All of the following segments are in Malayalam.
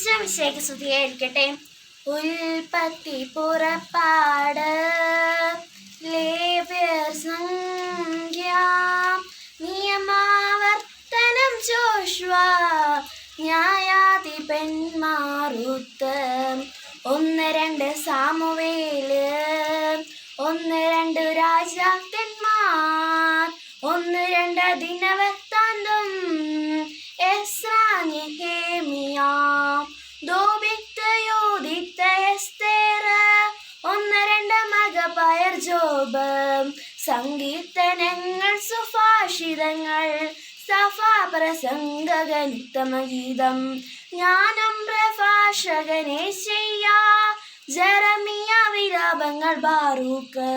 ഈശ്വരമിശേക്ക് സ്തുതിയായിരിക്കട്ടെ ഉൽപ്പത്തി പുറപ്പാട് നിയമാവർത്തനം ജോഷ്വ. ന്യായാധിപന്മാറുത്ത് ഒന്ന് രണ്ട് സാമുവേൽ. ഒന്ന് രണ്ട് രാജാക്കന്മാർ. ഒന്ന് രണ്ട് ദിനവൃത്താന്തം എസ്രാ മകപയർ ജോബം സംഗീതനങ്ങൾ സുഭാഷിതങ്ങൾ സഭാപ്രസംഗഗനുത്തമഗീതം ജ്ഞാനം പ്രഭാഷകനെ ചെയ്യാ ജറമിയ വിലാപങ്ങൾ ബാറൂക്ക്.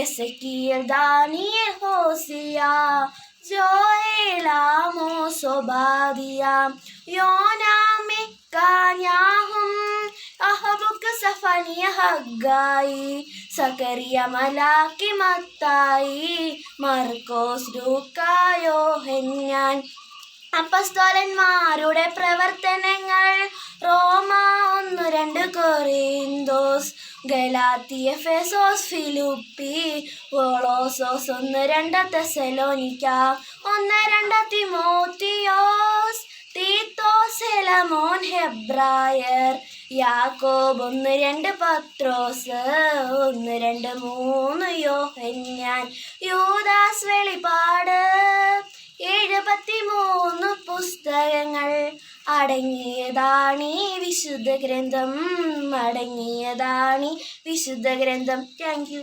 എസക്കിയൽ ദാനിയൽ ഹോസിയ ജോയേലാമോ സൊബാദിയ യോനാമിക്കാഞ്ഞാഹും സഫനിയ ഹഗ്ഗായി സക്കറിയ മലാക്കി മത്തായി മർക്കോസ് ലൂക്കായോ ഹെഞ്ഞാൻ. അപ്പസ്തോലന്മാരുടെ പ്രവർത്തനങ്ങൾ റോമ ഒന്ന് രണ്ട് കൊറിന്തോസ് ഗലാത്തിയ ഫെസോസ് ഫിലുപ്പി ഓളോസോസ് ഒന്ന് രണ്ട് തെസലോനിക്ക ഒന്ന് രണ്ട് തിമോത്തിയോസ് തീത്തോസ് ഹെബ്രായർ യാക്കോബ് ഒന്ന് രണ്ട് പത്രോസ് ഒന്ന് രണ്ട് മൂന്ന് യോഹന്യാൻ യൂദാസ് വെളിപാട് എഴുപത്തി മൂന്ന് പുസ്തകങ്ങൾ അടങ്ങിയതാണീ വിശുദ്ധ ഗ്രന്ഥം അടങ്ങിയതാണീ വിശുദ്ധ ഗ്രന്ഥം. Thank you